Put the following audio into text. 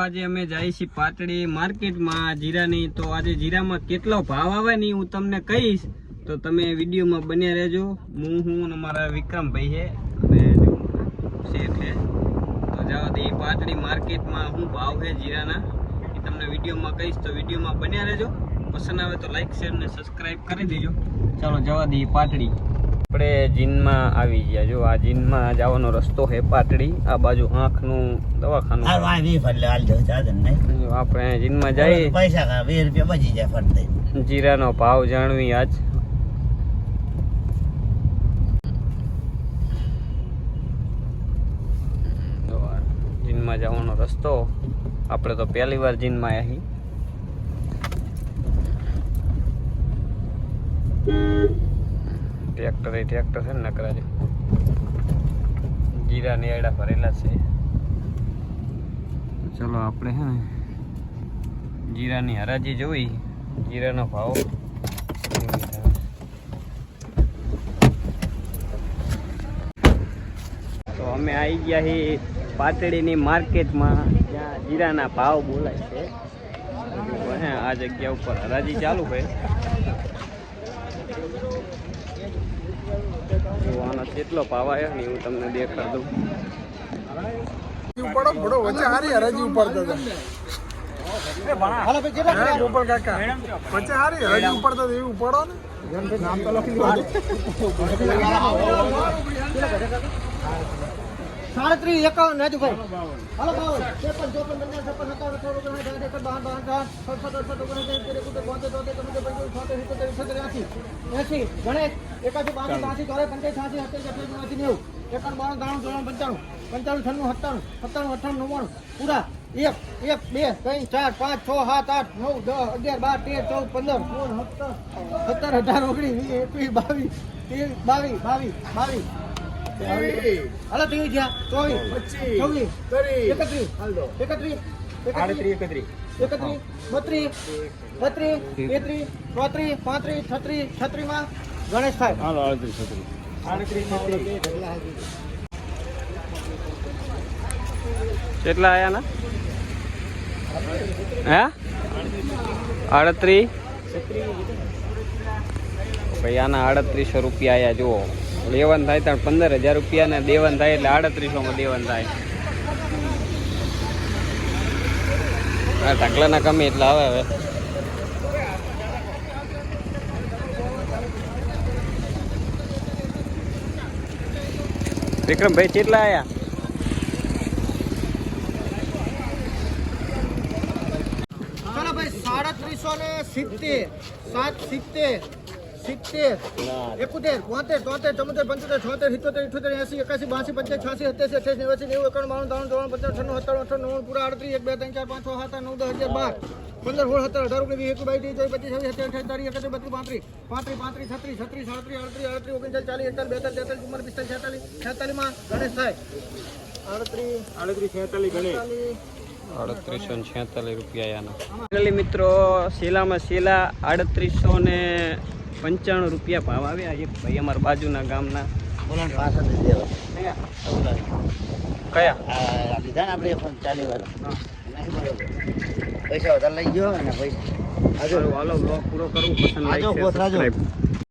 આજે અમે જઈએ છીએ પાટડી માર્કેટમાં જીરાની. તો આજે જીરામાં કેટલો ભાવ આવે ને ઈ હું તમને કહીશ. તો તમે વિડીયોમાં બન્યા રહેજો. હું હું અમારા વિક્રમભાઈ છે. અને છે. તો જાઓ એ પાટડી માર્કેટમાં શું ભાવ છે જીરાના એ તમને વિડીયોમાં કહીશ. તો વિડીયોમાં બન્યા રહેજો. પસંદ આવે તો લાઇક શેર ને સબસ્ક્રાઈબ કરી દેજો. ચાલો, જવા દઈએ પાટડી. આપણે જીનમાં આવી ગયા. જો આ જીનમાં જવાનો રસ્તો છે પાટડી આ બાજુ આંખનું દવાખાનું. આપણે જીનમાં જઈએ. પૈસા વીસ રૂપિયા બચી જાય ફરતે. જીરાનો ભાવ જાણવી આજ. જીનમાં જવાનો રસ્તો આપણે તો પહેલી વાર જીનમાં આવ્યા છીએ ટ્રેક્ટર ટ્રેક્ટર છે ને નકરા છે જીરા નિયાડા ભરેલા છે. ચલો આપણે હે ને જીરાની હરાજી જોઈ. જીરાનો ભાવ તો અમે આવી ગયા છીએ પાટડીની માર્કેટમાં, જ્યાં જીરાના ભાવ બોલાય છે. આ જગ્યા ઉપર હરાજી ચાલુ છે. તો આનો કેટલો આવ્યો ને હું તમને દેખાડ દઉં. ઉપાડો બડો વચ્ચે હારી હરાજી ઉપાડતા હતા ગોપાલ કાકા. વચ્ચે હારી હરાજી ઉપાડતા હતા એવી ઉપાડો ને. નામ તો લખી સાડત્રીસ એકાવન રાજુભાઈ હાલો બાવન ત્રેપન ચોપન પંચાવન છપ્પન સત્તાવન અઠાવન ઓગણસાઠ સાઠ એકસઠ બાવન બાવન ત્રણ સડસઠ અડસઠ ઓગણસાઠ એંસી એકોતેર બોતેર તોતેર પંચોતેર છોતેર સિત્તોતેર ઇઠ્ઠોતેર એંસી એંસી ગણેશ. એકાસી બાસી ત્રાસી ચોરેસ પંચાસી છ્યાસી સત્યાસી અઠ્યાસી નેવું એકાવન બાવન ત્રાણું ચોરાણું પંચાણું પંચાણું છન્નું સત્તાણું સત્તાણું અઠ્ઠાણું નવ્વાણું પૂરા એક એક બે ત્રણ ચાર પાંચ છ સાત આઠ નવ દસ અગિયાર બાર તેર ચૌદ પંદર સોળ સત્તર અઢાર ઓગણીસ વીસ એકવીસ બાવીસ ત્રેવીસ બાવીસ બાવીસ બાવીસ. હાલો ચોવીસ ચોવીસ એકત્રીસ. એકત્રીસ. એકત્રીસ. એકત્રીસ. બત્રીસ. બત્રીસ. તેત્રીસ ચોત્રીસ. પાંત્રીસ. છત્રીસ. છત્રીસ હાલો ગણેશ થાય કેટલા આયા ના? હે? આડત્રીસ? ભાઈ આના આડત્રીસો રૂપિયા આયા જુઓ. લેવન થાય ત્યાં પંદર હજાર રૂપિયા ને દેવન થાય એટલે આડત્રીસોમાં દેવન થાય. હા ઢગલાના કમી એટલે આવે હવે. વિક્રમભાઈ, કેટલા ચાલો સાડત્રીસો ને સિત્તેર, સાત સિત્તેર સિત્તેર, એકોતેર, બોતેર તોતેર ચૌતેર, પંચોતેર, છોતેર, સિત્તોતેર ઇઠ્ઠોતેર એસી, એકાસી, બાસી પંચાસ છ્યાસી સત્યાસી અઠ્યાસી નેવાસી નેવું, એકાણું પૂરા આડત્રીસ, એક, બે, ત્રણ પાંચ, છ, સાત નવ, દસ બાર પંદર સોળ સત્તર અઢાર ઓગણીસ વીસ એકવીસ બાવીસ ત્રીસ ચોવીસ પચીસ છવ્વીસ સત્યાવીસ એકત્રીસ બત્રીસ પાંત્રીસ પાંત્રીસ પાંત્રીસ છત્રીસ છત્રીસ સાડત્રીસ અડત્રીસ અડત્રીસ ઓગણચાલીસ ચાલીસ એકતાલીસ બેતાલીસ તેતાલીસ ચુમ્માલીસ પિસ્તાલીસ છેતાલીસ છેતાલીસમાં ગણેશ થાય. અડત્રીસ અડત્રીસ છેતાલીસ ગણેશ. આડત્રીસો ને છેતાલીસ રૂપિયા આના. મિત્રો શેલામાં શેલા આડત્રીસો ને પંચાણું રૂપિયા ભાવ આવ્યા. એક ભાઈ અમારા બાજુના ગામના. કયા? લીધા ને આપણે ચાલી વાર નહીં બરોબર. પૈસા વધારે લઈ ગયો અને પૈસા આજે હાલો બ્લોગ પૂરો કરું પસંદ લાઈક subscribe.